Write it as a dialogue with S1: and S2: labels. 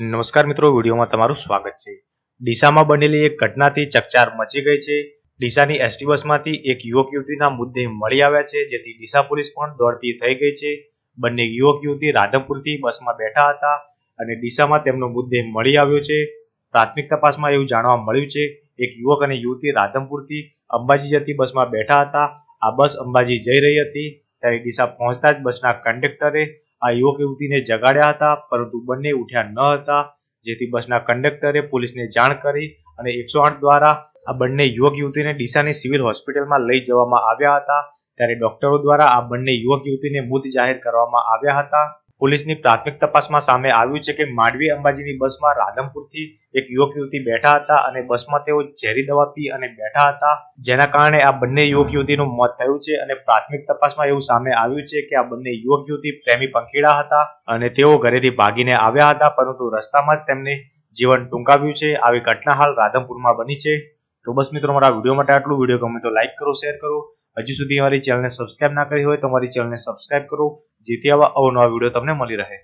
S1: નમસ્કાર મિત્રો, વિડીયોમાં તમારું સ્વાગત છે. ડીસામાં બનેલી એક ઘટનાથી ચકચાર મચી ગઈ છે. ડીસાની એસટી બસમાંથી એક યુવક યુવતીના મુદ્દે મળી આવ્યા છે, જેથી ડીસા પોલીસ પણ દોડતી થઈ ગઈ છે. બંને યુવક યુવતી રાધનપુરથી બસમાં બેઠા હતા અને ડીસામાં તેમનો મુદ્દે મળી આવ્યો છે. પ્રાથમિક તપાસમાં એવું જાણવા મળ્યું છે, એક યુવક અને યુવતી રાધનપુરથી અંબાજી જતી બસમાં બેઠા હતા. આ બસ અંબાજી જઈ રહી હતી. ત્યારે ડીસા પહોંચતા જ બસના કંડક્ટરે આ યુવક યુવતીને જગાડ્યા હતા, પરંતુ બંને ઉઠ્યા ન હતા. જેથી બસના કંડક્ટરે પોલીસને જાણ કરી અને એકસો આઠ દ્વારા આ બંને યુવક યુવતીને ડીસાની સિવિલ હોસ્પિટલમાં લઈ જવામાં આવ્યા હતા. ત્યારે ડોક્ટરો દ્વારા આ બંને યુવક યુવતીને મૃત જાહેર કરવામાં આવ્યા હતા. પોલીસની પ્રાથમિક તપાસમાં સામે આવ્યું છે કે માંડવી અંબાજીની બસમાં રાધનપુરથી એક યુવક યુવતી બેઠા હતા અને બસમાં તેઓ ઝેરી દવા પી અને બેઠા હતા, જેના કારણે આ બંને યુવક યુવતીનું મોત થયું છે અને પ્રાથમિક તપાસમાં એવું સામે આવ્યું છે કે આ બંને યુવક યુવતી પ્રેમી પંખીડા હતા અને તેઓ ઘરેથી ભાગીને આવ્યા હતા, પરંતુ રસ્તામાં જ તેમને જીવન ટૂંકાવ્યું છે. આવી ઘટના હાલ રાધનપુરમાં બની છે. તો બસ મિત્રો, મારા વીડિયો માટે આટલું. વીડિયો ગમે તો લાઈક કરો, શેર કરો હજુ સુધી અમારી ચેનલને સબસ્ક્રાઇબ ના કરી હોય તો અમારી ચેનલને સબસ્ક્રાઇબ કરો, જેથી આવા અવનવા વીડિયો તમને મળી રહે.